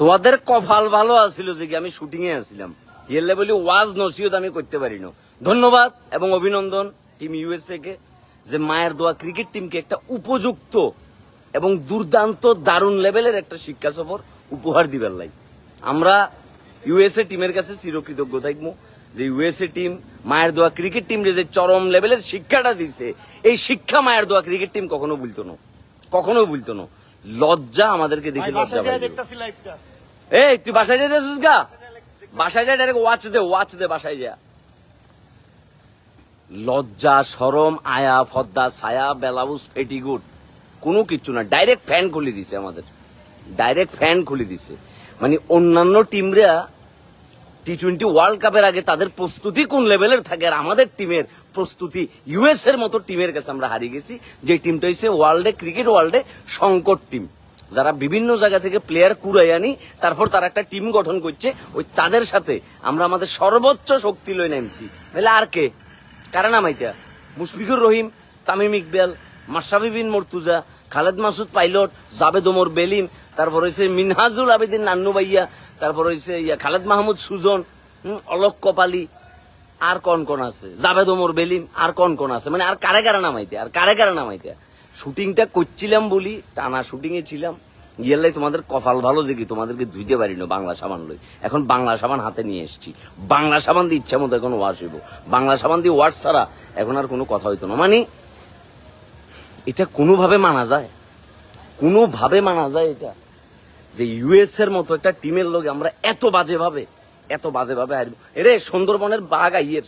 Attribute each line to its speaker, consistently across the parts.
Speaker 1: তোমাদের কপাল ভালো আছিল যে আমি শুটিং এ আছিলাম। ইয়েলে বলি, ওয়াজ নসিহত আমি করতে পারি না ধন্যবাদ এবং অভিনন্দন টিম ইউএসএ কে যে মায়ের দোয়া ক্রিকেট টিমকে একটা উপযুক্ত এবং দুর্দান্ত দারুণ লেভেলের একটা শিক্ষা সফর উপহার দিবার লাই আমরা ইউএসএ টিমের কাছে চিরকৃতজ্ঞ থাকব যে ইউএসএ টিম মায়ের দোয়া ক্রিকেট টিম যে চরম লেভেলের শিক্ষাটা দিছে, এই শিক্ষা মায়ের দোয়া ক্রিকেট টিম কখনো ভুলতো না। কখনো ভুলতো না। লজ্জা আমাদেরকে দেখে লজ্জা এই তুই বাসায় যাইতেছিস গা? বাসায় যা ডাইরেক্ট ওয়াচ দে ওয়াচ দে বাসায় যা। লজ্জা সরম আয়া ফদ্দা ছায়া বেলাউজ পেটিগুড কোনো কিছু না। ডাইরেক্ট ফ্যান খুলে দিছে আমাদের। ডাইরেক্ট ফ্যান খুলে দিছে। মানে অন্যান্য টিমরা টি টোয়েন্টি ওয়ার্ল্ড কাপের আগে তাদের প্রস্তুতি কোন লেভেলের থাকে আর আমাদের টিমের প্রস্তুতি ইউএস এর মতো টিমের কাছে আমরা হারিয়ে গেছি। যে টিমটা হচ্ছে ওয়ার্ল্ডে ক্রিকেট ওয়ার্ল্ডে সংকট টিম। যারা বিভিন্ন জায়গা থেকে প্লেয়ার কুড়াই আনি, তারপর তারা একটা টিম গঠন করছে, ওই তাদের সাথে আমরা আমাদের সর্বোচ্চ শক্তি লই নামছি। তাহলে আর কে? কারণ আমাইতা মুশফিকুর রহিম, তামিম ইকবাল, মাশরাফি বিন মর্তুজা, খালেদ মাসুদ পাইলট, জাবেদ ওমর বেলিম, তারপর হয়েছে মিনহাজুল আবেদিন নান্নু ভাইয়া, তারপর হয়েছে ইয়া খালেদ মাহমুদ সুজন অলোক কপালি আর কোন কোন আছে? জাবেদ ওমর বেলিম, আর কোন কোন আছে? মানে আর কারে কারে নামাইতে, আর কারে কারে নামাইতে? শুটিংটা করছিলাম বলি, টানা শুটিং এ ছিলাম। গিয়ালাই তোমাদের কপাল ভালো যে কি, তোমাদেরকে ধুইতে পারি না বাংলা সাবান লই। এখন বাংলা সাবান হাতে নিয়ে এসেছি। বাংলা সাবান দিয়ে ইচ্ছা মতো এখন ওয়াশ হইব। বাংলা সাবান দিয়ে ওয়াশ ছাড়া এখন আর কোনো কথা হইতো না। মানে এটা কোনোভাবে মানা যায়। কোনোভাবে মানা যায় এটা। যে ইউএস এর মতো একটা টিমের লোক আমরা এত বাজে ভাবে এত বাজে ভাবে হারব। এরে, সুন্দরবনের বাঘ আইয়ের।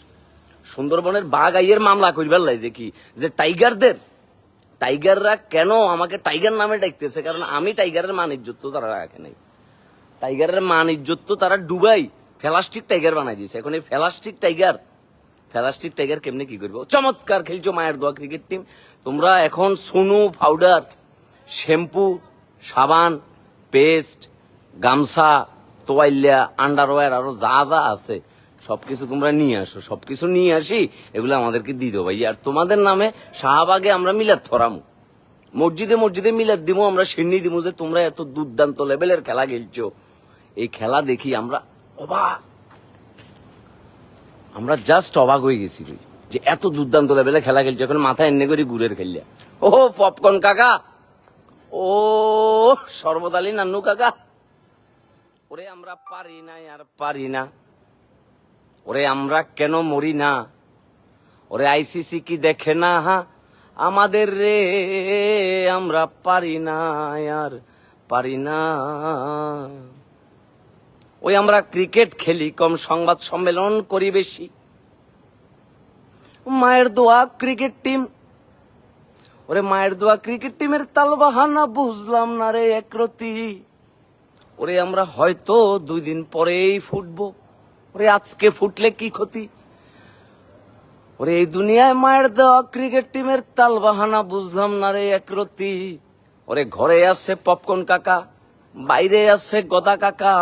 Speaker 1: সুন্দরবনের বাঘ আইয়ের মামলা করিবার লাই যে কি? যে টাইগারদের। টাইগাররা কেন আমাকে টাইগার নামে ডাকতেছে? কারণ আমি টাইগারের মান ইজ্জত তো তারা রাখে নাই। টাইগারের মান ইজ্জত তো তারা ডুবাই ফেলাস্টিক টাইগার বানাই দিয়েছে। এখন এই ফেলাস্টিক টাইগার ফেলাস্টিক টাইগার কেমনে কি করব? চমৎকার খেলছো মায়ের দোয়া ক্রিকেট টিম তোমরা এখন সোনু পাউডার শ্যাম্পু সাবান পেস্ট গামছা তোয়াইল্লা, আন্ডারওয়্যার আরও যা যা আছে, সবকিছু তোমরা নিয়ে আসো। সবকিছু নিয়ে আসি, এগুলো আমাদেরকে দিয়ে দেবো আর তোমাদের নামে শাহবাগে আমরা মিলাদ ফরামু মসজিদে মসজিদে মিলাদ দিমু, আমরা সিন্নি দিমু যে তোমরা এত দুর্দান্ত লেভেলের খেলা খেলছো। এই খেলা দেখি আমরা অবাক। আমরা জাস্ট অবাক হয়ে গেছি ভাই, যে এত দুর্দান্ত লেভেলে খেলা খেলছে, এখন মাথা এনে করে গুড়ের খেললে। ও পপকর্ন কাকা। ও, সর্বদালী নান্নু কাকা। ওরে আমরা পারি না আর পারি না। ওরে আমরা কেন মরি না? ওরে আইসিসি কি দেখে না? হা আমাদের রে, আমরা পারি না আর পারি না। ওই আমরা ক্রিকেট খেলি, কম সংবাদ সম্মেলন করি বেশি। মায়ের দোয়া ক্রিকেট টিম। ওরে মায়ের দোয়া ক্রিকেট টিমের তালবাহানা, বুঝলাম না রে একরতি ওরে আমরা হয়তো দুই দিন পরেই ফুটবো। ওরে আজকে ফুটলে কি ক্ষতি? ওরে এই দুনিয়ায় মায়ের দেওয়া ক্রিকেট টিমের তালবাহানা বুঝলাম না রে একরতি ওরে ঘরে আছে পপকর্ন কাকা, বাইরে আছে গদা কাকা।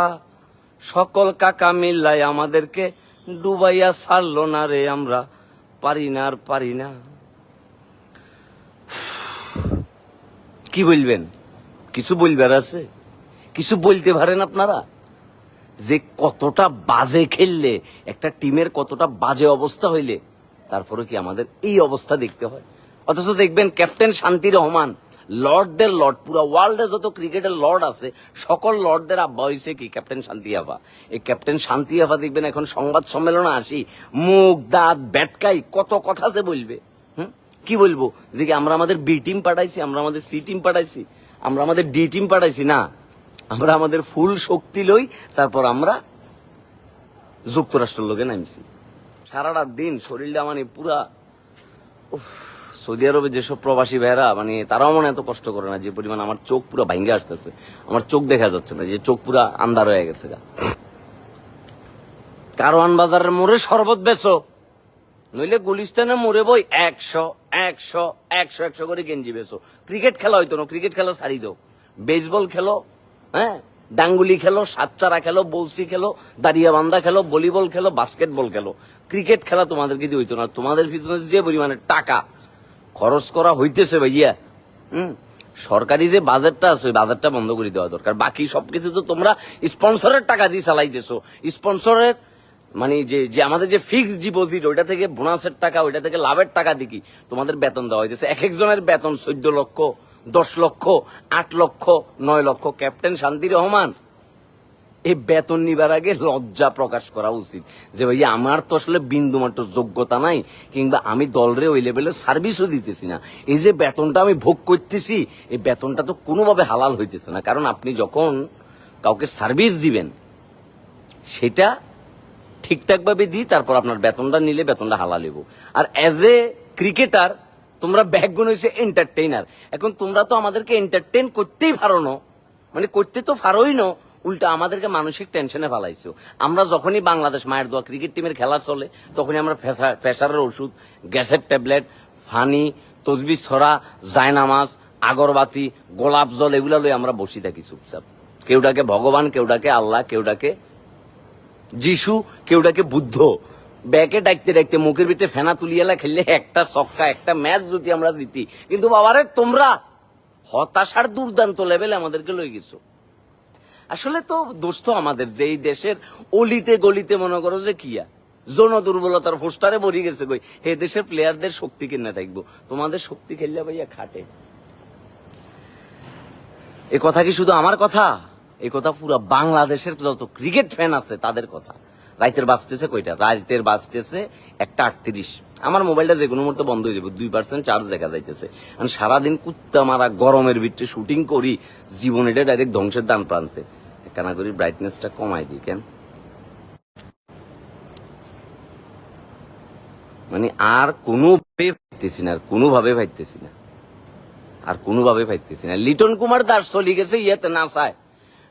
Speaker 1: সকল কাকা মিল্লাই আমাদেরকে ডুবাইয়া ছাড়লো না রে আমরা, পারি না আর পারি না। কি বলবেন? কিছু বলবার আছে? কিছু বলতে পারেন আপনারা? যে কতটা বাজে খেললে, একটা টিমের কতটা বাজে অবস্থা হইলে তারপরে কি আমাদের এই অবস্থা দেখতে হয়? অথচ দেখবেন ক্যাপ্টেন শান্তি রহমান, লর্ডদের লর্ড, পুরো ওয়ার্ল্ডে যত ক্রিকেটের লর্ড আছে, সকল লর্ডদের আব্বা হয়েছে কি ক্যাপ্টেন শান্তি আভা এই ক্যাপ্টেন শান্তি আভা দেখবেন এখন সংবাদ সম্মেলনে আসি, মুখ, দাঁত, ব্যাটকাই, কত কথা যে বলবে। হুম? কি বলব? যে কি আমরা আমাদের বি টিম পাঠাইছি, আমরা আমাদের সি টিম পাঠাইছি, আমরা আমাদের ডি টিম পাঠাইছি, না। আমরা আমাদের ফুল শক্তি লই তারপর আমরা যুক্তরাষ্ট্রের লোকে নামছি। সারাটা দিন শরীরটা মানে পুরা সৌদি আরবে যেসব প্রবাসী ভাইরা মানে তারাও মনে এত কষ্ট করে না, যে পরিমাণ আমার চোখ পুরো ভাঙ্গে আসতেছে। আমার চোখ দেখা যাচ্ছে না, যে চোখ পুরা আন্ধার হয়ে গেছে গা। কারওয়ান বাজারের মোড়ে শরবত বেচো, নইলে গুলিস্তানে মোড়ে বই একশো একশো একশো একশো করে গেঞ্জি বেচো। ক্রিকেট খেলা হইতো না, ক্রিকেট খেলা সারি দাও। বেসবল খেলো হ্যাঁ? ডাঙ্গুলি খেলো, সাতচারা খেলো বৌসি খেলো দাঁড়িয়া বান্ধা খেলো, ভলিবল খেলো, বাস্কেটবল খেলো। ক্রিকেট খেলা তোমাদেরকে দিয়ে হইতো না। তোমাদের পিছনে যে পরিমাণে টাকা খরচ করা হইতেছে ভাইয়া, হুম? সরকারি যে বাজেটটা আছে, ওই বন্ধ করে দেওয়া দরকার। বাকি সবকিছু তো তোমরা স্পন্সরের টাকা দিয়ে চালাইতেছো। স্পন্সরের মানে যে যে আমাদের যে ফিক্সড ডিপোজিট ওইটা থেকে বোনাসের টাকা, ওইটা থেকে লাভের টাকা দিকি তোমাদের বেতন দেওয়া হইতেছে? এক একজনের বেতন চোদ্দ লক্ষ। দশ লক্ষ, আট লক্ষ, নয় লক্ষ। ক্যাপ্টেন শান্তি রহমান, এই বেতন নিবার আগে লজ্জা প্রকাশ করা উচিত। যে ভাই আমার তো আসলে বিন্দুমাত্র যোগ্যতা নাই, কিংবা আমি দলরে ওই লেভেলে সার্ভিসও দিতেছি না। এই যে বেতনটা আমি ভোগ করতেছি, এই বেতনটা তো কোনোভাবে হালাল হইতেছে না। কারণ আপনি যখন কাউকে সার্ভিস দিবেন, সেটা ঠিকঠাক ভাবে দিই, তারপর আপনার বেতনটা নিলে বেতনটা হালাল হইব। আর অ্যাজ এ ক্রিকেটার তোমরা ব্যাকগুণ হয়েছে এন্টারটেইনার এখন তোমরা তো আমাদেরকে এন্টারটেইন করতেই পারো না। মানে করতে তো পারোই না। উল্টা আমাদেরকে মানসিক টেনশনে ফেলাইছো। আমরা যখনই বাংলাদেশ মায়ের দোয়া ক্রিকেট টিমের খেলা চলে, তখনই আমরা প্রেসারের ওষুধ, গ্যাসের ট্যাবলেট ফানি, তসবি ছড়া, জায়নামাজ, আগরবাতি, গোলাপ জল, এগুলা লই আমরা বসে থাকি চুপচাপ। কেউটাকে ভগবান, কেউ ডাকে আল্লাহ কেউটাকে যিশু, কেউ ডাকে বুদ্ধ। ব্যাকে ডাকতে ডাকতে মুখের ভিতরে ফেনা তুলিয়ালা খেললে একটা ছক্কা, একটা ম্যাচ যদি আমরা জিতি। কিন্তু বাবারে, তোমরা হতাশার দুর্দান্ত লেভেলে আমাদেরকে লই গেছো। আসলে তো দোস্ত আমাদের যে এই দেশের অলিতে গলিতে মনে করো যে কিয়া যৌন দুর্বলতার পোস্টারে ভরি গেছে কই? হে দেশের প্লেয়ারদের শক্তি কিনে থাকব? তোমাদের শক্তি খেললে ভাইয়া খাটে। এ কথা কি শুধু আমার কথা? এই কথা পুরো বাংলাদেশের যত ক্রিকেট ফ্যান আছে তাদের কথা। রাইতের বাঁচতেছে কয়টা? রাইতের বাঁচতেছে একটা আটত্রিশ। আমার মোবাইলটা যে কোনো মুহূর্তে বন্ধ হয়ে যাবে, দুই পার্সেন্ট চার্জ দেখা যাইতেছে। কারণ সারাদিন কুত্তা মারা গরমের ভিতরে শুটিং করি, জীবন এটা ডাইরেক্ট ধ্বংসের দান প্রান্তে। কেনা করি ব্রাইটনেসটা কমাই দিই, কেন? মানে আর কোনোভাবে পাইতেছি না, আর কোনোভাবে পাইতেছি না। আর কোনোভাবে পাইতেছি না। লিটন কুমার দাস চলে গেছে ইয়েতে নাসায়।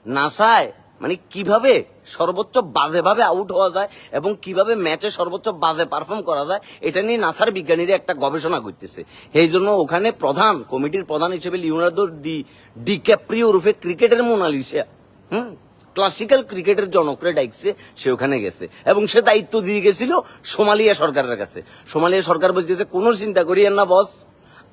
Speaker 1: নাসায় মানে কীভাবে সর্বোচ্চ বাজে ভাবে আউট হওয়া যায় এবং কীভাবে ম্যাচে সর্বোচ্চ বাজে পারফর্ম করা যায়, এটা নিয়ে নাসার বিজ্ঞানীরা একটা গবেষণা করতেছে। এই জন্য ওখানে প্রধান, কমিটির প্রধান হিসেবে লিওনার্দো ডি ডি ক্যাপ্রিও রূপে ক্রিকেটের মোনালিসা হুম? ক্লাসিক্যাল ক্রিকেটের জনকরে ডাইকছে সে ওখানে গেছে এবং সে দায়িত্ব দিয়ে গেছিল সোমালিয়া সরকারের কাছে। সোমালিয়া সরকার বলছে যে, কোনো চিন্তা করিয়েন না বস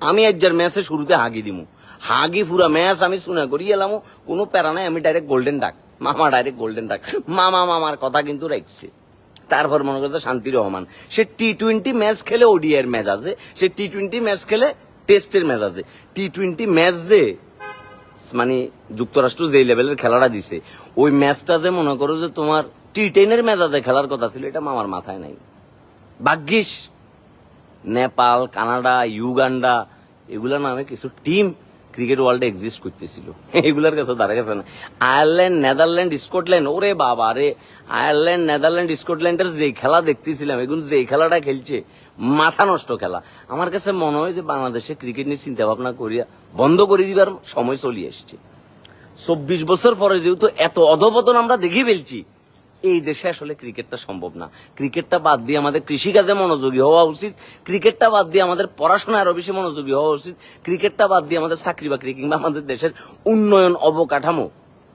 Speaker 1: আমি একজার ম্যাচে শুরুতে হাগি দিমু। হাগি পুরা ম্যাচ আমি শুনে করি এলাম। কোনো প্যারা নাই, আমি ডাইরেক্ট গোল্ডেন ডাক মামা ডাইরেক্ট গোল্ডেন ডাক। মামা মামার কথা কিন্তু রাখছে। তারপর মনে করছে শান্তি রহমান। সে টি টোয়েন্টি ম্যাচ খেলে ওডিআইয়ের ম্যাচ আছে। সে টি টোয়েন্টি ম্যাচ খেলে টেস্টের ম্যাচ আছে। টি টোয়েন্টি ম্যাচ যে মানে যুক্তরাষ্ট্র যে লেভেলের খেলাটা দিছে, ওই ম্যাচটা যে মনে করো যে তোমার টি টেনের মেজাজে খেলার কথা ছিল, এটা মামার মাথায় নাই। ভাগ্যিস, নেপাল, কানাডা, ইউগান্ডা, এগুলা নামে কিছু টিম ক্রিকেট ওয়ার্ল্ডে এক্সিস্ট করতেছিল। এগুলার কাছে দাঁড়া গেছে না। আয়ারল্যান্ড, নেদারল্যান্ড, স্কটল্যান্ড, ওরে বাবা রে। আয়ারল্যান্ড, নেদারল্যান্ড, স্কটল্যান্ডের যে খেলা দেখতেছিলাম এগুলো যে খেলাটা খেলছে, মাথা নষ্ট খেলা। আমার কাছে মনে হয় যে বাংলাদেশে ক্রিকেট নিয়ে চিন্তা ভাবনা করিয়া বন্ধ করে দিবার সময় চলে এসছে। চব্বিশ বছর পরে যেহেতু এত অধপতন আমরা দেখে ফেলছি এই দেশে আসলে ক্রিকেটটা সম্ভব না। ক্রিকেটটা বাদ দিয়ে আমাদের কৃষিকাজে মনোযোগী হওয়া উচিত। ক্রিকেটটা বাদ দিয়ে আমাদের পড়াশোনায় আরও বেশি মনোযোগী হওয়া উচিত। ক্রিকেটটা বাদ দিয়ে আমাদের চাকরি বাকরি কিংবা আমাদের দেশের উন্নয়ন অবকাঠামো,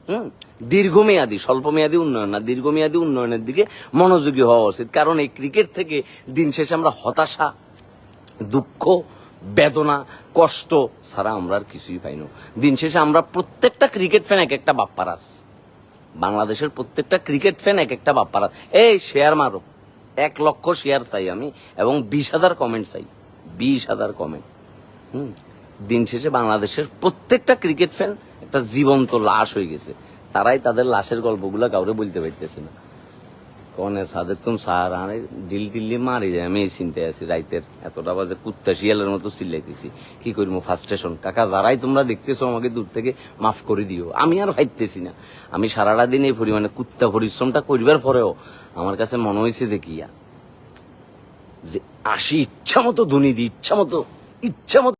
Speaker 1: হুম, দীর্ঘমেয়াদী, স্বল্পমেয়াদী উন্নয়ন না, দীর্ঘমেয়াদী উন্নয়নের দিকে মনোযোগী হওয়া উচিত। কারণ এই ক্রিকেট থেকে দিন শেষে আমরা হতাশা, দুঃখ, বেদনা, কষ্ট ছাড়া আমরা আর কিছুই পাই না। দিন শেষে আমরা প্রত্যেকটা ক্রিকেট ফ্যান এক একটা বাপ্পারাস বাংলাদেশের প্রত্যেকটা ক্রিকেট ফ্যান এক একটা বাপার এই শেয়ার মারো। এক লক্ষ শেয়ার চাই আমি এবং বিশ হাজার কমেন্ট চাই। বিশ হাজার কমেন্ট হুম? দিন শেষে বাংলাদেশের প্রত্যেকটা ক্রিকেট ফ্যান একটা জীবন্ত লাশ হয়ে গেছে। তারাই তাদের লাশের গল্পগুলো কাউরে বলতে পারতেছে না। কনে সাদের তুম সার আরে ডিল টিল্লি মারি যায়। আমি এই চিন্তায় আছি, রাইতের এতটা বাজে কুত্তা শিয়ালের মতো চিল্লাইতেছি কি করব ফার্স্ট স্টেশন কাকা, যারাই তোমরা দেখতেছো আমাকে দূর থেকে মাফ করে দিও। আমি আর ভাইতেছি না। আমি সারাটা দিন এই পরিমাণে কুত্তা পরিশ্রমটা করবার পরেও আমার কাছে মনে হয়েছে যে কিয়া যে আসি ইচ্ছা মতো ধুনি দিই ইচ্ছা মতো ইচ্ছা মতো